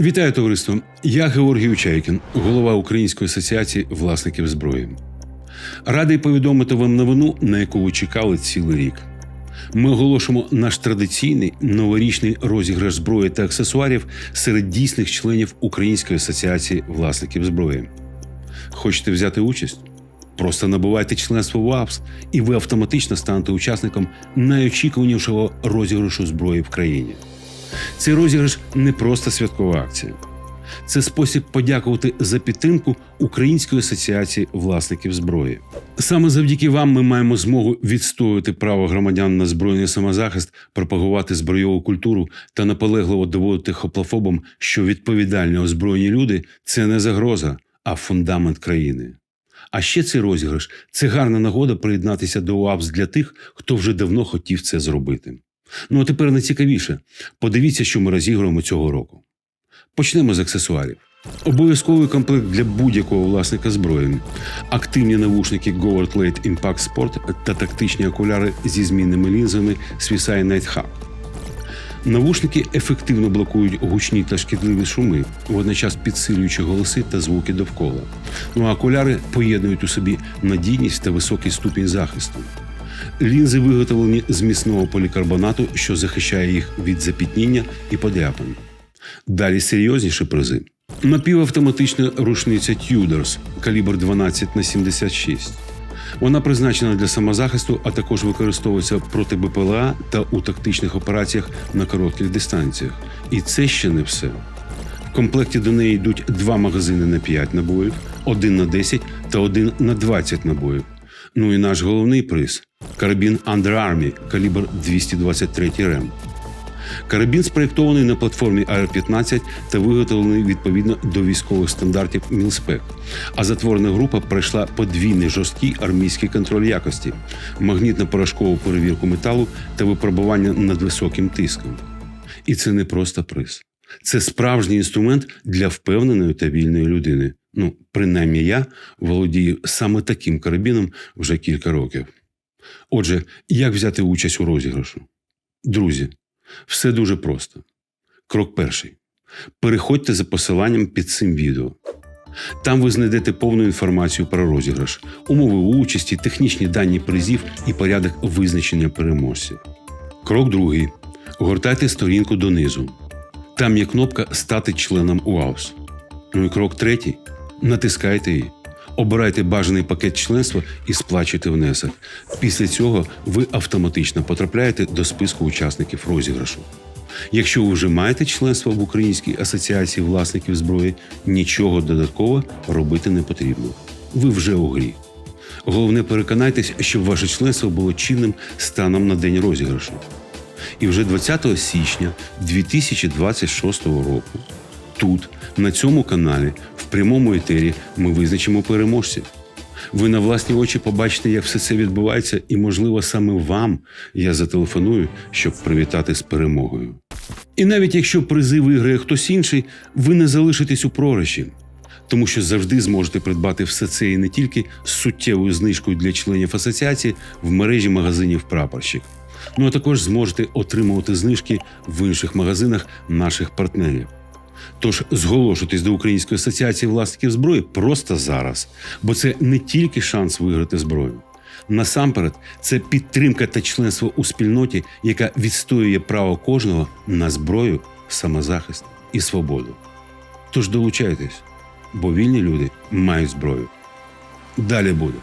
Вітаю товариство! Я Георгій Учайкін, голова Української асоціації власників зброї. Радий повідомити вам новину, на яку ви чекали цілий рік. Ми оголошуємо наш традиційний новорічний розіграш зброї та аксесуарів серед дійсних членів Української асоціації власників зброї. Хочете взяти участь? Просто набувайте членство в АПС, і ви автоматично станете учасником найочікуванішого розіграшу зброї в країні. Цей розіграш не просто святкова акція. Це спосіб подякувати за підтримку Української асоціації власників зброї. Саме завдяки вам ми маємо змогу відстоювати право громадян на збройний самозахист, пропагувати збройову культуру та наполегливо доводити хоплофобам, що відповідальні озброєні люди це не загроза, а фундамент країни. А ще цей розіграш це гарна нагода приєднатися до УАПС для тих, хто вже давно хотів це зробити. Ну а тепер найцікавіше. Подивіться, що ми розігруємо цього року. Почнемо з аксесуарів. Обов'язковий комплект для будь-якого власника зброї, активні навушники Говард Late Impact Sport та тактичні окуляри зі змінними лінзами Swisai Night Hub. Навушники ефективно блокують гучні та шкідливі шуми, водночас підсилюючи голоси та звуки довкола. Ну а окуляри поєднують у собі надійність та високий ступінь захисту. Лінзи виготовлені з міцного полікарбонату, що захищає їх від запітніння і подряпин. Далі серйозніші призи. Напівавтоматична рушниця Tudors калібр 12 на 76. Вона призначена для самозахисту, а також використовується проти БПЛА та у тактичних операціях на коротких дистанціях. І це ще не все. В комплекті до неї йдуть два магазини на 5 набоїв, один на 10 та один на 20 набоїв. Ну і наш головний приз карабін Under Army калібр 223 РЕМ. Карабін спроєктований на платформі AR-15 та виготовлений відповідно до військових стандартів Мілспек. А затворена група пройшла подвійний жорсткий армійський контроль якості, магнітно-порошкову перевірку металу та випробування над високим тиском. І це не просто приз. Це справжній інструмент для впевненої та вільної людини. Ну, принаймні я володію саме таким карабіном вже кілька років. Отже, як взяти участь у розіграшу? Друзі, все дуже просто. Крок перший. Переходьте за посиланням під цим відео. Там ви знайдете повну інформацію про розіграш, умови участі, технічні дані призів і порядок визначення переможців. Крок другий. Гортайте сторінку донизу. Там є кнопка Стати членом УАУС. Ну і крок третій. Натискайте її. Обирайте бажаний пакет членства і сплачуйте внесок. Після цього ви автоматично потрапляєте до списку учасників розіграшу. Якщо ви вже маєте членство в Українській асоціації власників зброї, нічого додатково робити не потрібно. Ви вже у грі. Головне переконайтесь, щоб ваше членство було чинним станом на день розіграшу. І вже 20 січня 2026 року тут, на цьому каналі, прямому етері, ми визначимо переможців. Ви на власні очі побачите, як все це відбувається, і, можливо, саме вам я зателефоную, щоб привітати з перемогою. І навіть якщо призи виграє хтось інший, ви не залишитесь у програші, тому що завжди зможете придбати все це і не тільки з суттєвою знижкою для членів асоціації в мережі магазинів Прапорщик. Ну а також зможете отримувати знижки в інших магазинах наших партнерів. Тож зголошуйтесь до Української асоціації власників зброї просто зараз, бо це не тільки шанс виграти зброю. Насамперед, це підтримка та членство у спільноті, яка відстоює право кожного на зброю, самозахист і свободу. Тож долучайтесь, бо вільні люди мають зброю. Далі буде.